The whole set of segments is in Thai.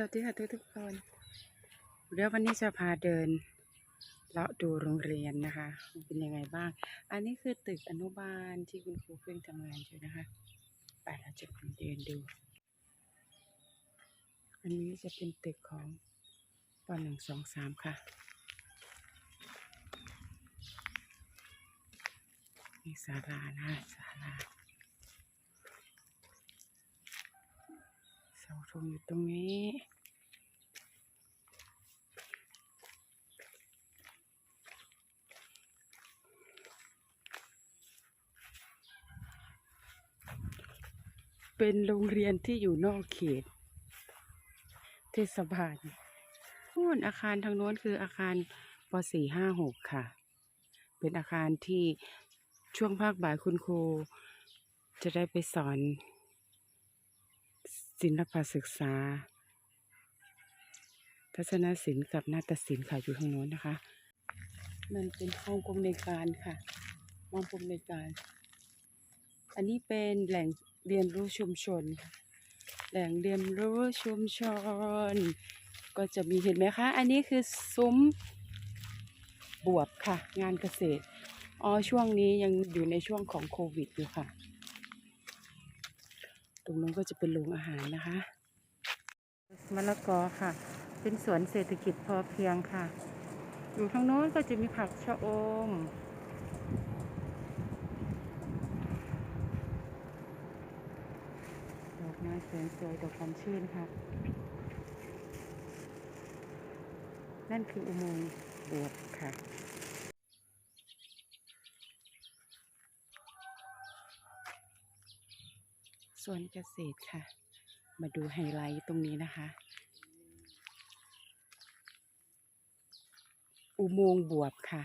สวัสดีค่ะทุกทุกๆคนเดี๋ยววันนี้จะพาเดินเลาะดูโรงเรียนนะคะ เป็นยังไงบ้าง อันนี้คือตึกอนุบาลที่คุณครูเพิ่งทำงานอยู่นะคะไปเราจะไปเดินดู อันนี้จะเป็นตึกของปหนึ่งสองสามค่ะมีศาลานะศาลา เสาธงอยู่ตรงนี้ เป็นโรงเรียนที่อยู่นอกเขต เทศบาลนู่นอาคารทางโน้นคืออาคารป .456 ค่ะ เป็นอาคารที่ช่วงภาคบ่ายคุณครูจะได้ไปสอน ศิลปศึกษา ทัศนศิลป์กับนาฏศิลป์ค่ะอยู่ทางโน้นนะคะ มันเป็นห้องปมในการค่ะห้องปมในการ อันนี้เป็นแหล่งเรียนรู้ชุมชน แหล่งเรียนรู้ชุมชน ก็จะมีเห็นไหมคะ อันนี้คือซุ้มบวบค่ะ งานเกษตรอ๋อช่วงนี้ยังอยู่ในช่วงของโควิดอยู่ค่ะ รงนั้นก็จะเป็นโรงอาหารนะคะ มะละกอค่ะ เป็นสวนเศรษฐกิจพอเพียงค่ะ อยู่ทางโน้นก็จะมีผักชะอมดอกไม้สวยสวยๆดอกคำชื่นค่ะ นั่นคืออุโมงค์บวบค่ะ ส่วนเกษตรค่ะ มาดูไฮไลท์ตรงนี้นะคะ อุโมงค์บวบค่ะ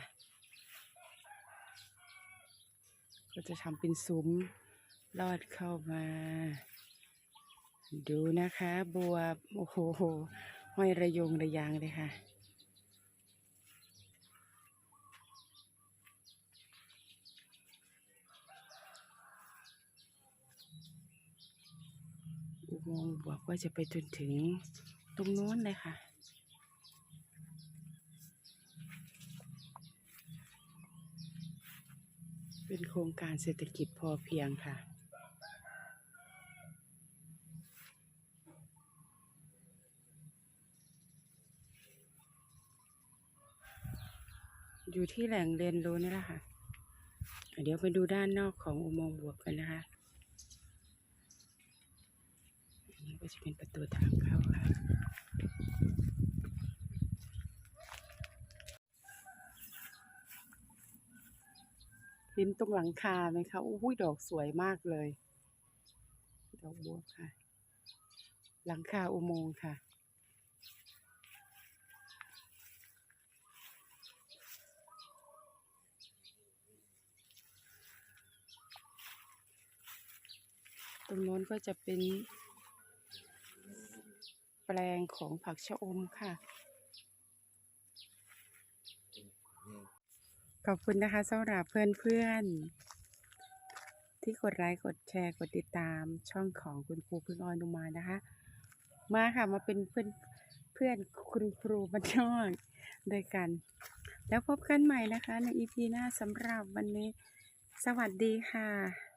ก็จะทำเป็นซุ้มลอดเข้ามา ดูนะคะ บวบ โอ้โหห้อยระยงระยางเลยค่ะ โมงบวบก็จะไปจนถึงตรงโน้นเลยค่ะ เป็นโครงการเศรษฐกิจพอเพียงค่ะอยู่ที่แหล่งเรียนรู้นี่แหละค่ะ เดี๋ยวไปดูด้านนอกของอุโมงค์บวบกันนะคะ อันนี้ ก็จะเป็นประตูทางเข้าค่ะเห็นตรงหลังคาไหมคะอุ้ยดอกสวยมากเลย ดอกบัวค่ะ หลังคาอุโมงค์ค่ะตรงโน้นก็จะเป็น แปลงของผักชะอมค่ะ ขอบคุณนะคะสำหรับเพื่อนๆ ที่กดไลค์กดแชร์กดติดตามช่องของคุณครูพึ่งออยนุมานะคะ มาค่ะมาเป็นเพื่อนเพื่อนคุณครูบ้านนอกด้วยกัน แล้วพบกันใหม่นะคะในอีพีหน้าสำหรับวันนี้ สวัสดีค่ะ